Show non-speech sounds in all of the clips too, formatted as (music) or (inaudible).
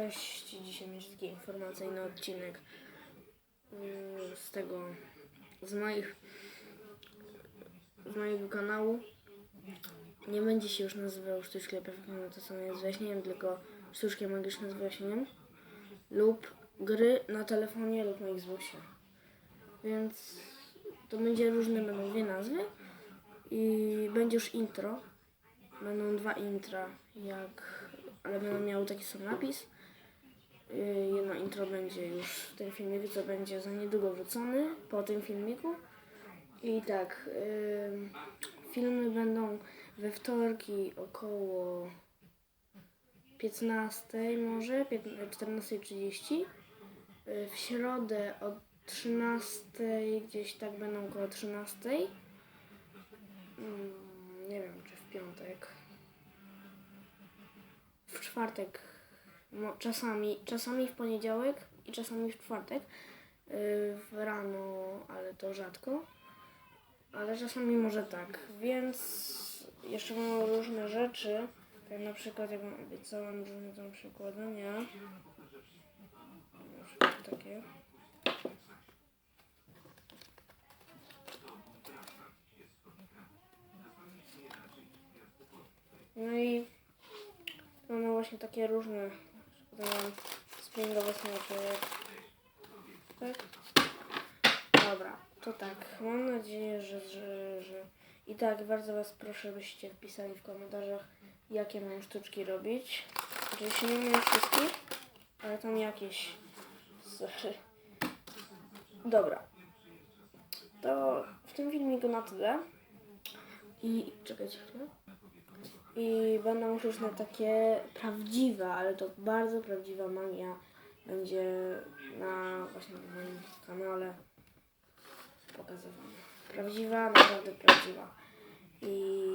Cześć, dzisiaj będzie taki informacyjny odcinek mm, z tego, z moich, z mojego kanału. Nie będzie się już nazywał Sztuczki Perfekcyjne, to samo jest wyjaśnieniem, tylko Sztuczki Magiczne z wyjaśnieniem lub gry na telefonie lub na Xboxie. Więc to będzie różne, będą dwie nazwy i będzie już intro. Będą dwa intra, jak, ale będą miały taki sam napis. Yy, Jedno intro będzie już w tym filmiku, co będzie za niedługo wrzucony po tym filmiku. I tak, yy, filmy będą we wtorki około 15 może, piętna- 14.30. Yy, W środę od 13 gdzieś tak będą około 13. Mm, Nie wiem, czy w piątek. W czwartek. Czasami, czasami w poniedziałek i czasami w czwartek. Yy, w rano, ale to rzadko. Ale czasami może tak. Więc jeszcze mam różne rzeczy. Tak na przykład, jak obiecałam, różne tam przykładania. Takie. No i mamy właśnie takie różne przykładowe springowe smacze. Tak? Dobra, to tak. Mam nadzieję, że, że, że... I tak, bardzo Was proszę, byście wpisali w komentarzach, jakie mam sztuczki robić. Oczywiście nie wiem wszystkich, ale tam jakieś... Sorry. (laughs) Dobra. To w tym filmiku na tyle. I czekajcie chwilę. I będą różne takie prawdziwe, ale to bardzo prawdziwa magia będzie na właśnie na moim kanale pokazywana. Prawdziwa, naprawdę prawdziwa. I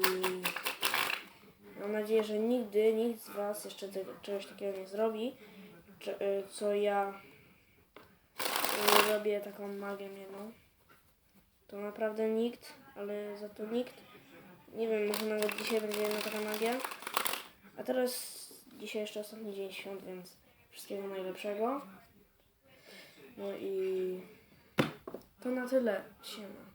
mam nadzieję, że nigdy nikt z Was jeszcze tego, czegoś takiego nie zrobi, y, co ja y, robię taką magię jedną. To naprawdę nikt, ale za to nikt. Nie wiem, może nawet dzisiaj będzie jedna taka magia. A teraz dzisiaj jeszcze ostatni dzień świąt, więc wszystkiego najlepszego. No i to na tyle. Siema.